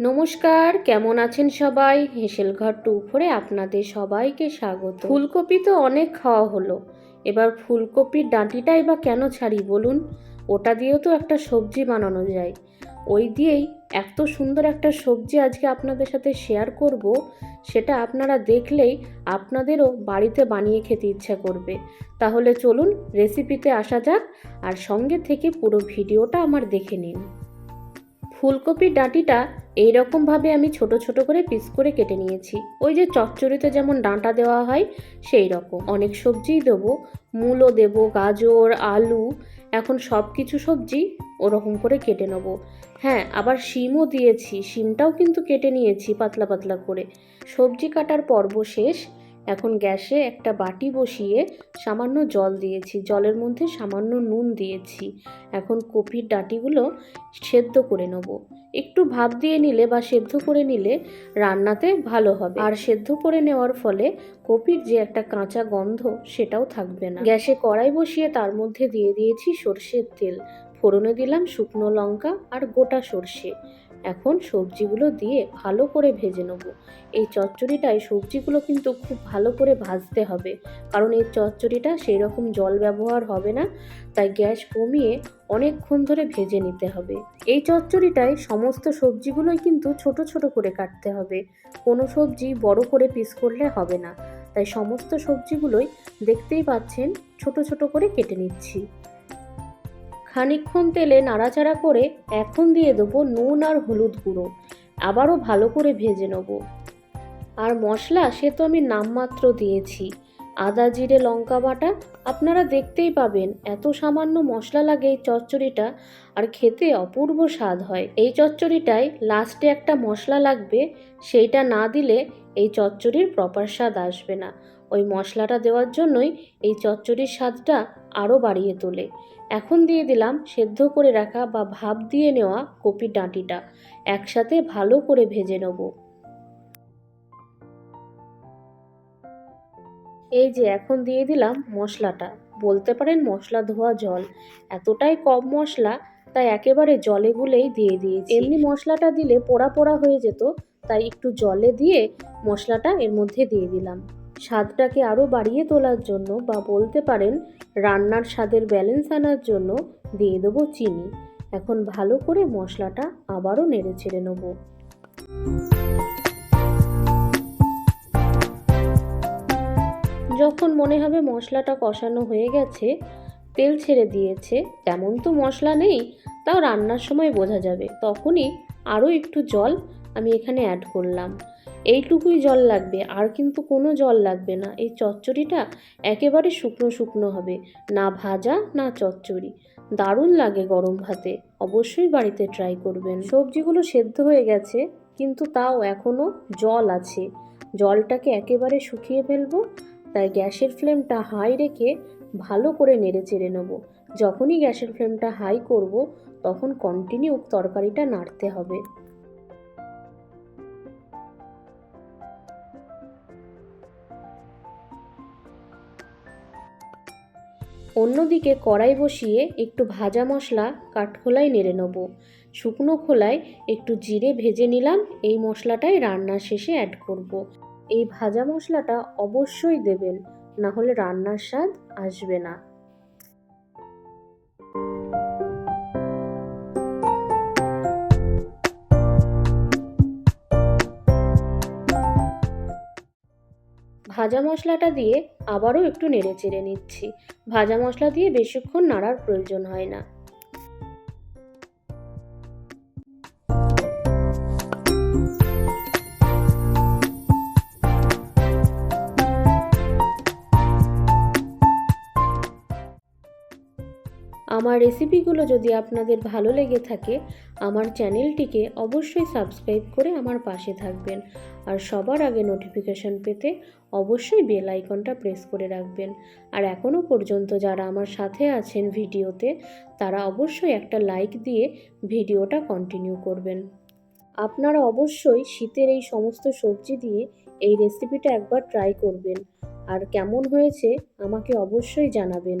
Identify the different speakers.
Speaker 1: নমস্কার, কেমন আছেন সবাই? হেসেল ঘর টু ফোরে আপনাদের সবাইকে স্বাগত। ফুলকপি তো অনেক খাওয়া হলো। এবার ফুলকপির ডাঁটিটাই বা কেন ছাড়ি বলুন? ওটা দিয়েও তো একটা সবজি বানানো যায়। ওই দিয়েই এত সুন্দর একটা সবজি আজকে আপনাদের সাথে শেয়ার করব, সেটা আপনারা দেখলেই আপনাদেরও বাড়িতে বানিয়ে খেতে ইচ্ছা করবে। তাহলে চলুন রেসিপিতে আসা যাক, আর সঙ্গে থেকে পুরো ভিডিওটা আমার দেখে নিন। ফুলকপির ডাঁটিটা এইরকমভাবে আমি ছোট ছোট করে পিস করে কেটে নিয়েছি। ওই যে চচ্চড়িতে যেমন ডাঁটা দেওয়া হয় সেই রকম অনেক সবজিই দেবো। মূলও দেবো, গাজর, আলু, এখন সব কিছু সবজি ওরকম করে কেটে নেব। হ্যাঁ আবার শিমও দিয়েছি। শিমটাও কিন্তু কেটে নিয়েছি পাতলা পাতলা করে। সবজি কাটার পর্ব শেষ। এখন গ্যাসে একটা বাটি বসিয়ে সামান্য জল দিয়েছি। জলের মধ্যে সামান্য নুন দিয়েছি। এখন কপির ডাঁটিগুলো সেদ্ধ করে নেব। একটু ভাপ দিয়ে নিলে বা সেদ্ধ করে নিলে রান্নাতে ভালো হবে। আর সেদ্ধ করে নেওয়ার ফলে কপির যে একটা কাঁচা গন্ধ সেটাও থাকবে না। গ্যাসে কড়াই বসিয়ে তার মধ্যে দিয়ে দিয়েছি সর্ষের তেল। ফোড়নে দিলাম শুকনো লঙ্কা আর গোটা সর্ষে। এখন সবজিগুলো দিয়ে ভালো করে ভেজে নেব। এই চচ্চড়িটায় সবজিগুলো কিন্তু খুব ভালো করে ভাজতে হবে। কারণ এই চচ্চড়িটা সেই রকম জল ব্যবহার হবে না, তাই গ্যাস কমিয়ে অনেকক্ষণ ধরে ভেজে নিতে হবে। এই চচ্চড়িটায় সমস্ত সবজিগুলোই কিন্তু ছোট ছোট করে কাটতে হবে। কোনো সবজি বড় করে পিস করলে হবে না। তাই সমস্ত সবজিগুলোই দেখতেই পাচ্ছেন ছোট ছোট করে কেটে নিচ্ছি। খানিকক্ষণ তেলে নাড়াচাড়া করে এখন দিয়ে দেবো নুন আর হলুদ গুঁড়ো। আবারও ভালো করে ভেজে নেব। আর মশলা সে তো আমি নামমাত্র দিয়েছি। আদা, জিরে, লঙ্কা বাটা আপনারা দেখতেই পাবেন এত সামান্য মশলা লাগে এই চচ্চড়িটা আর খেতে অপূর্ব স্বাদ হয়। এই চচ্চড়িটায় লাস্টে একটা মশলা লাগবে, সেইটা না দিলে এই চচ্চড়ির প্রপার স্বাদ আসবে না। ওই মশলাটা দেওয়ার জন্যই এই চচ্চড়ির স্বাদটা আরও বাড়িয়ে তোলে। এখন দিয়ে দিলাম সেদ্ধ করে রাখা বা ভাপ দিয়ে নেওয়া কপির ডাঁটিটা। একসাথে ভালো করে ভেজে নেব। এই যে এখন দিয়ে দিলাম মশলাটা। বলতে পারেন মশলা ধোয়া জল। এতটাই কম মশলা, তাই একেবারে জলে গুলেই দিয়ে দিয়েছি। এমনি মশলাটা দিলে পোড়া পোড়া হয়ে যেত, তাই একটু জলে দিয়ে মশলাটা এর মধ্যে দিয়ে দিলাম। স্বাদটাকে আরও বাড়িয়ে তোলার জন্য বা বলতে পারেন রান্নার স্বাদের ব্যালেন্স আনার জন্য দিয়ে দেবো চিনি। এখন ভালো করে মশলাটা আবারও নেড়ে ছেড়ে নেব। যখন মনে হবে মশলাটা কষানো হয়ে গেছে, তেল ছেড়ে দিয়েছে, তেমন তো মশলা নেই, তাও রান্নার সময় বোঝা যাবে। তখনই আরও একটু জল আমি এখানে অ্যাড করলাম। এইটুকুই জল লাগবে, আর কিন্তু কোনো জল লাগবে না। এই চচ্চড়িটা একেবারে শুকনো শুকনো হবে, না ভাজা, না চচ্চড়ি। দারুণ লাগে গরম ভাতে, অবশ্যই বাড়িতে ট্রাই করবেন। সবজিগুলো সেদ্ধ হয়ে গেছে, কিন্তু তাও এখনও জল আছে। জলটাকে একেবারে শুকিয়ে ফেলব, তাই গ্যাসের ফ্লেমটা হাই রেখে ভালো করে নেড়ে চেড়ে নেব। যখনই গ্যাসের ফ্লেমটা হাই করব, তখন কন্টিনিউ তরকারিটা নাড়তে হবে। অন্যদিকে কড়াই বসিয়ে একটু ভাজা মশলা কাঠখোলায় নেড়ে নেব শুকনো খোলায় একটু জিরে ভেজে নিলাম, এই মশলাটাই রান্নার শেষে অ্যাড করব। এই ভাজা মশলাটা অবশ্যই দেবেন না হলে রান্নার স্বাদ আসবে না ভাজা মশলাটা দিয়ে আবারও একটু নেড়ে চেড়ে নিচ্ছি। ভাজা মশলা দিয়ে বেশিক্ষণ নাড়ার প্রয়োজন হয় না। আমার রেসিপিগুলো যদি আপনাদের ভালো লেগে থাকে, আমার চ্যানেলটিকে অবশ্যই সাবস্ক্রাইব করে আমার পাশে থাকবেন। আর সবার আগে নোটিফিকেশন পেতে অবশ্যই বেল আইকনটা প্রেস করে রাখবেন। আর এখনও পর্যন্ত যারা আমার সাথে আছেন ভিডিওতে, তারা অবশ্যই একটা লাইক দিয়ে ভিডিওটা কন্টিনিউ করবেন। আপনারা অবশ্যই শীতের এই সমস্ত সবজি দিয়ে এই রেসিপিটা একবার ট্রাই করবেন। আর কেমন হয়েছে, আমাকে অবশ্যই জানাবেন।